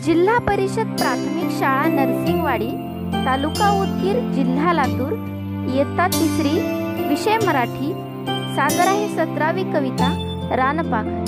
जिल्हा परिषद प्राथमिक शाळा नरसिंगवाडी तालुका उदगीर जिल्हा लातूर इयत्ता तिसरी विषय मराठी सादर आहे सतरावी कविता रानपाखर.